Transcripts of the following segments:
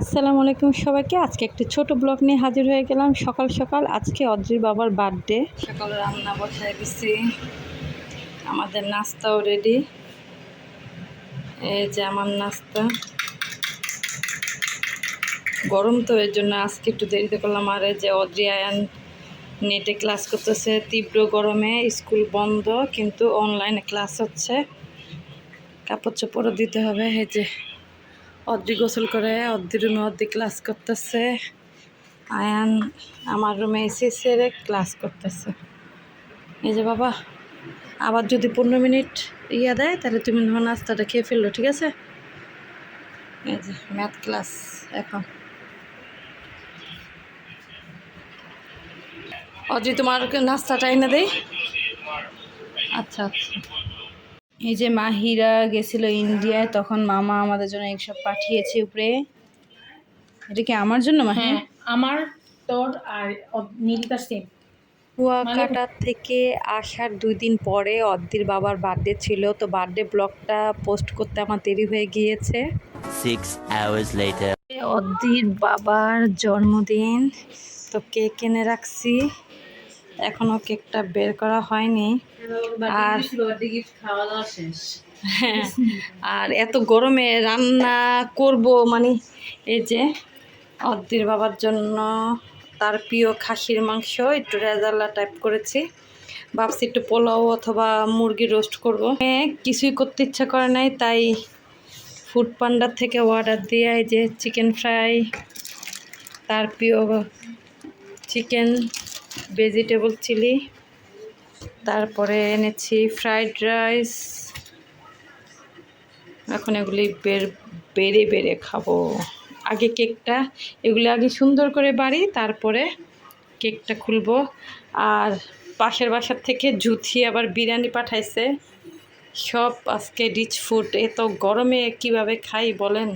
আসসালামু আলাইকুম সবাইকে। আজকে একটি ছোট ব্লগ নিয়ে হাজির হয়ে গেলাম। সকাল সকাল আজকে অদ্রির বাবার বার্থডে। সকাল রান্না বসায় দিছি। আমাদের নাস্তাও রেডি এই যে আমার নাস্তা। গরম তো, এর জন্য আজকে একটু দেরিতে করলাম। আর যে অদ্রি আয়ান নেটে ক্লাস করতেছে। তীব্র গরমে স্কুল বন্ধ, কিন্তু অনলাইনে ক্লাস হচ্ছে। কাপড় চোপড়ও দিতে হবে, এই যে অর্ধি গোসল করে অর্ধি রুমে অর্ধি ক্লাস করতেছে। আয়ান আমার রুমে এসে সেরে ক্লাস করতেছে। এই যে বাবা, আবার যদি পনেরো মিনিট ইয়া দেয়, তাহলে তুমি ধর নাস্তাটা খেয়ে ফেলল, ঠিক আছে? এই যে ম্যাথ ক্লাস এখন। অজি তোমার নাস্তাটা এনে দেই? আচ্ছা আচ্ছা। এই যে মাহিরা গেছিল ইন্ডিয়ায় তখন মামা আমাদের জন্য এইসব পাঠিয়েছে উপরে। এটা কি আমার জন্য মাহি হ্যাঁ আমার তোর আর নীলিতা সেম কুয়াকাটা থেকে আসার দুই দিন পরে অদ্দির বাবার বার্থডে ছিল তো বার্থডে ব্লগটা পোস্ট করতে আমার দেরি হয়ে গিয়েছে। Six hours later. অদ্দির বাবার জন্মদিন তো কেক কিনে রাখছি। এখনও কেকটা বের করা হয়নি। আর খাওয়া দাওয়া শেষ। হ্যাঁ আর এত গরমে রান্না করব মানে এই যে অদ্দির বাবার জন্য তার প্রিয় খাসির মাংস একটু রেজাল্লা টাইপ করেছি। ভাবছি একটু পোলাও অথবা মুরগি রোস্ট করব। হ্যাঁ কিছুই করতে ইচ্ছা করে নাই তাই ফুড পান্ডার থেকে অর্ডার দিয়ে এই যে চিকেন ফ্রাই তার প্রিয় চিকেন ভেজিটেবল চিলি, তারপরে এনেছি ফ্রাইড রাইস। এখন এগুলি বের, বেড়ে বেড়ে খাব। আগে কেকটা, এগুলি আগে সুন্দর করে বাড়ি, তারপরে কেকটা খুলবো। আর পাশের বাসার থেকে জুথি আবার বিরিয়ানি পাঠাইছে। সব আজকে রিচ ফুড এ তো গরমে কীভাবে খাই বলেন?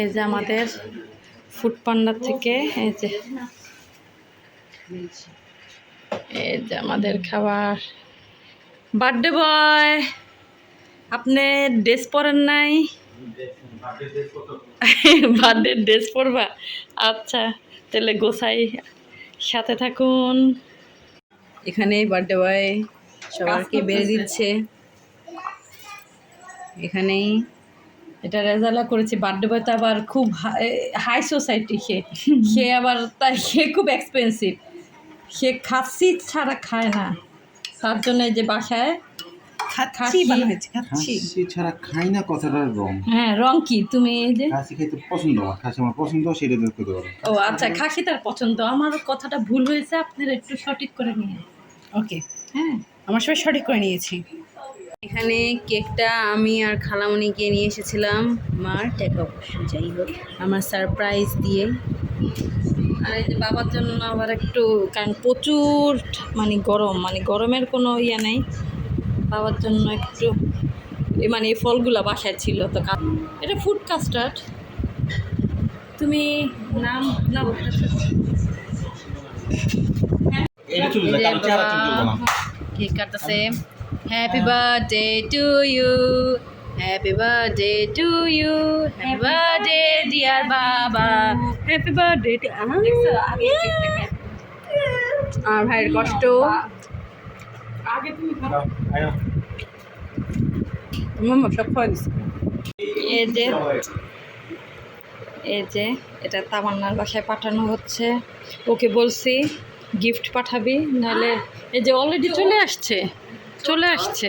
এই যে আমাদের ফুড পান্ডার থেকে, এই যে এই যে আমাদের খাবার। বার্থডে বয় আপনি ড্রেস পরেন নাই? বার্থডে ড্রেস পরবা? আচ্ছা তাহলে গোসাই সাথে থাকুন। এখানে বার্থডে বয় সবাইকে বেড়ে দিচ্ছে। এখানেই এটা রেজাল্ট করেছে। বার্থডে বয় তো আবার খুব হাই সোসাইটি সে সে আবার তাই খুব এক্সপেন্সিভ সে খাচ্ছি ছাড়া খায় না। তার জন্য যে বাসায় খাচ্ছি বানাইছে খাচ্ছি। ছাড়া খাই না কথাটার রং। হ্যাঁ রং কি? তুমি এই যে খাসি পছন্দ আমার খাসি আমার পছন্দ সেটা বের পারো। ও আচ্ছা খাসি তার পছন্দ। আমার কথাটা ভুল হয়েছে আপনারা একটু সঠিক করে নিয়ে। ওকে হ্যাঁ আমার সবাই সঠিক করে নিয়েছি। এখানে কেকটা আমি আর খালামণি গিয়ে নিয়ে এসেছিলাম। মার টাকা অবশ্য যাই হোক। আমার সারপ্রাইজ দিয়ে। আর এই যে বাবার জন্য আবার একটু কারণ প্রচুর মানে গরম মানে গরমের কোনো ইয়ে নেই। বাবার জন্য একটু মানে এই ফলগুলো বাসায় ছিল তো এটা ফুড কাস্টার্ড তুমি নাম না কেক কাটতেছে happy birthday to you happy birthday to you happy birthday dear বাবা হ্যাপি বার্থডে আর ভাইয়ের কষ্ট আগে তুমি আয়ো মাম্মা সব খাওয়া দিচ্ছে এই যে এই যে এটা তামান্নার বাসায় পাঠানো হচ্ছে। ওকে বলছি গিফট পাঠাবি নাহলে এই যে অলরেডি চলে আসছে। চলে আসছে।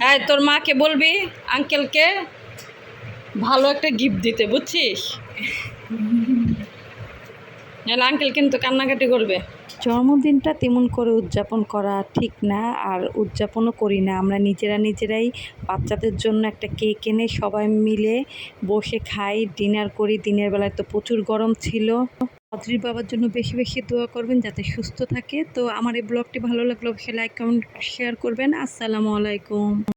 হ্যাঁ তোর মাকে বলবি আঙ্কেলকে ভালো একটা গিফট দিতে, বুঝছিস? নাহলে আঙ্কেল কিন্তু কান্নাকাটি করবে। জন্মদিনটা তেমন করে উদযাপন করা ঠিক না, আর উদযাপনও করি না। আমরা নিজেরা নিজেরাই বাচ্চাদের জন্য একটা কেক এনে সবাই মিলে বসে খাই। ডিনার করি। দিনের বেলায় তো প্রচুর গরম ছিল। অদ্রির বাবার জন্য বেশি বেশি দোয়া করবেন যাতে সুস্থ থাকে। তো আমার এই ব্লগটি ভালো লাগলে অবশ্যই লাইক কমেন্ট শেয়ার করবেন। আসসালামু আলাইকুম।